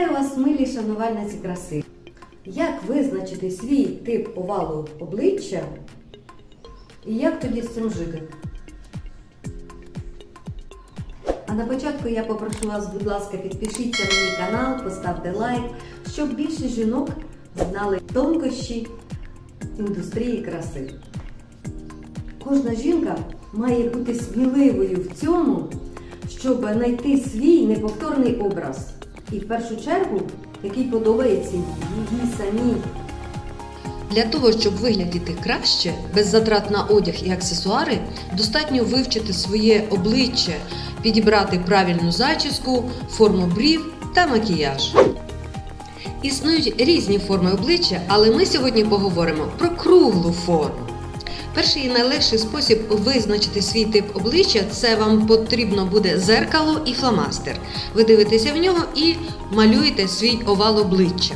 Вітаю вас, милі шанувальниці краси. Як визначити свій тип овалу обличчя і як тоді з цим жити? А на початку я попрошу вас, будь ласка, підпишіться на мій канал, поставте лайк, щоб більше жінок знали тонкощі індустрії краси. Кожна жінка має бути сміливою в цьому, щоб знайти свій неповторний образ. І в першу чергу, який подобається їй самій. Для того, щоб виглядіти краще, без затрат на одяг і аксесуари, достатньо вивчити своє обличчя, підібрати правильну зачіску, форму брів та макіяж. Існують різні форми обличчя, але ми сьогодні поговоримо про круглу форму. Перший і найлегший спосіб визначити свій тип обличчя це вам потрібно буде зеркало і фломастер. Ви дивитеся в нього і малюєте свій овал обличчя.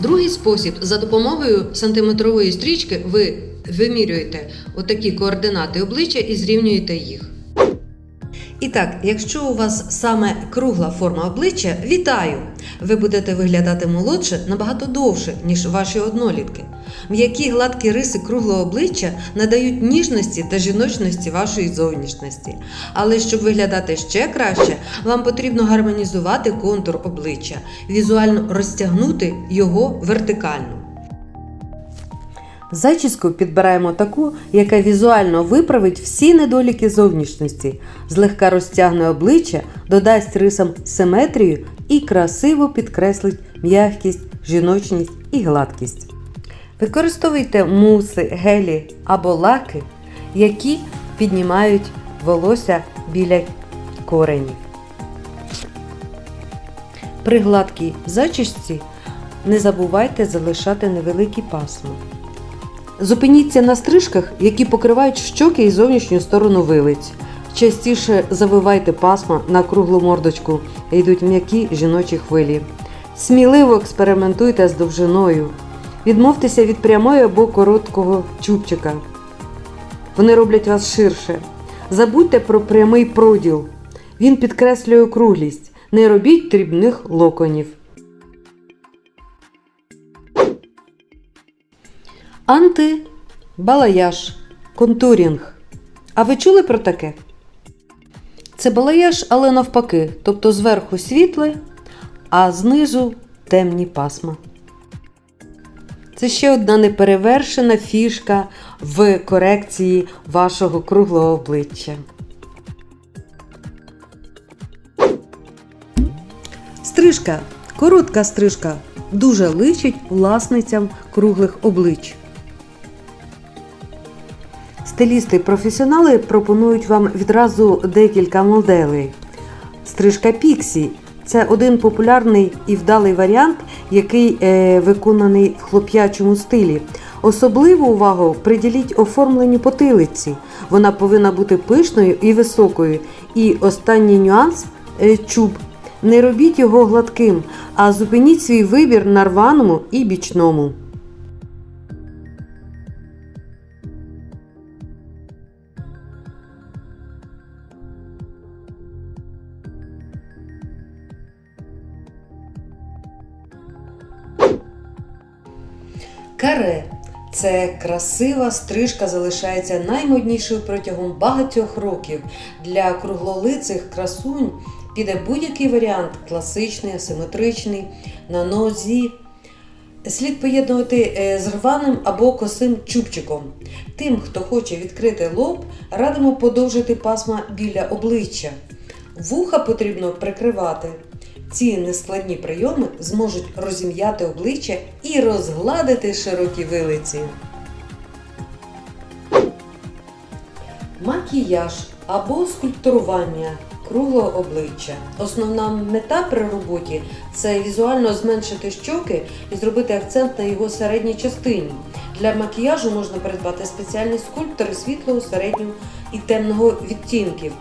Другий спосіб за допомогою сантиметрової стрічки ви вимірюєте отакі координати обличчя і зрівнюєте їх. І так, якщо у вас саме кругла форма обличчя, вітаю! Ви будете виглядати молодше набагато довше, ніж ваші однолітки. М'які гладкі риси круглого обличчя надають ніжності та жіночності вашої зовнішності. Але щоб виглядати ще краще, вам потрібно гармонізувати контур обличчя, візуально розтягнути його вертикально. Зачіску підбираємо таку, яка візуально виправить всі недоліки зовнішності, злегка розтягне обличчя, додасть рисам симетрію і красиво підкреслить м'якість, жіночність і гладкість. Використовуйте муси, гелі або лаки, які піднімають волосся біля коренів. При гладкій зачісці не забувайте залишати невеликі пасма. Зупиніться на стрижках, які покривають щоки і зовнішню сторону вилиць. Частіше завивайте пасма на круглу мордочку, йдуть м'які жіночі хвилі. Сміливо експериментуйте з довжиною. Відмовтеся від прямої або короткого чубчика. Вони роблять вас ширше. Забудьте про прямий проділ. Він підкреслює округлість. Не робіть дрібних локонів. Анти-балаяж, контурінг. А ви чули про таке? Це балаяж, але навпаки, тобто зверху світле, а знизу темні пасма. Це ще одна неперевершена фішка в корекції вашого круглого обличчя. Стрижка. Коротка стрижка дуже личить власницям круглих облич. Стилісти-професіонали пропонують вам відразу декілька моделей. Стрижка Піксі це один популярний і вдалий варіант, який е, виконаний в хлоп'ячому стилі. Особливу увагу приділіть оформленню потилиці. Вона повинна бути пишною і високою. І останній нюанс е, чуб. Не робіть його гладким, а зупиніть свій вибір на рваному і бічному. Каре це красива стрижка залишається наймоднішою протягом багатьох років. Для круглолицих красунь піде будь-який варіант класичний, асиметричний, на нозі. Слід поєднувати е, з рваним або косим чубчиком. Тим, хто хоче відкрити лоб, радимо подовжити пасма біля обличчя. Вуха потрібно прикривати. Ці нескладні прийоми зможуть розім'яти обличчя і розгладити широкі вилиці. Макіяж або скульптурування круглого обличчя. Основна мета при роботі це візуально зменшити щоки і зробити акцент на його середній частині. Для макіяжу можна придбати спеціальні скульптори світлого, середнього і темного відтінків.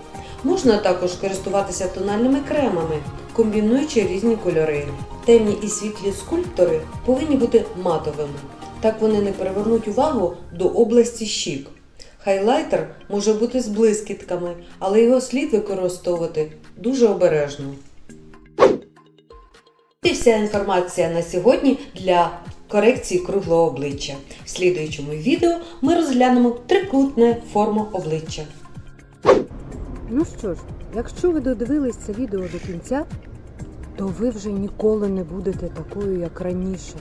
Можна також користуватися тональними кремами, комбінуючи різні кольори. Темні і світлі скульптори повинні бути матовими. Так вони не привернуть увагу до області щік. Хайлайтер може бути з блискітками, але його слід використовувати дуже обережно. І вся інформація на сьогодні для корекції круглого обличчя. В слідуючому відео ми розглянемо трикутне форму обличчя. Ну що ж, якщо ви додивились це відео до кінця, то ви вже ніколи не будете такою, як раніше.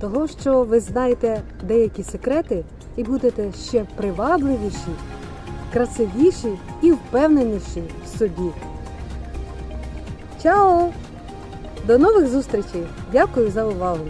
Того, що ви знаєте деякі секрети і будете ще привабливіші, красивіші і впевненіші в собі. Чао! До нових зустрічей! Дякую за увагу!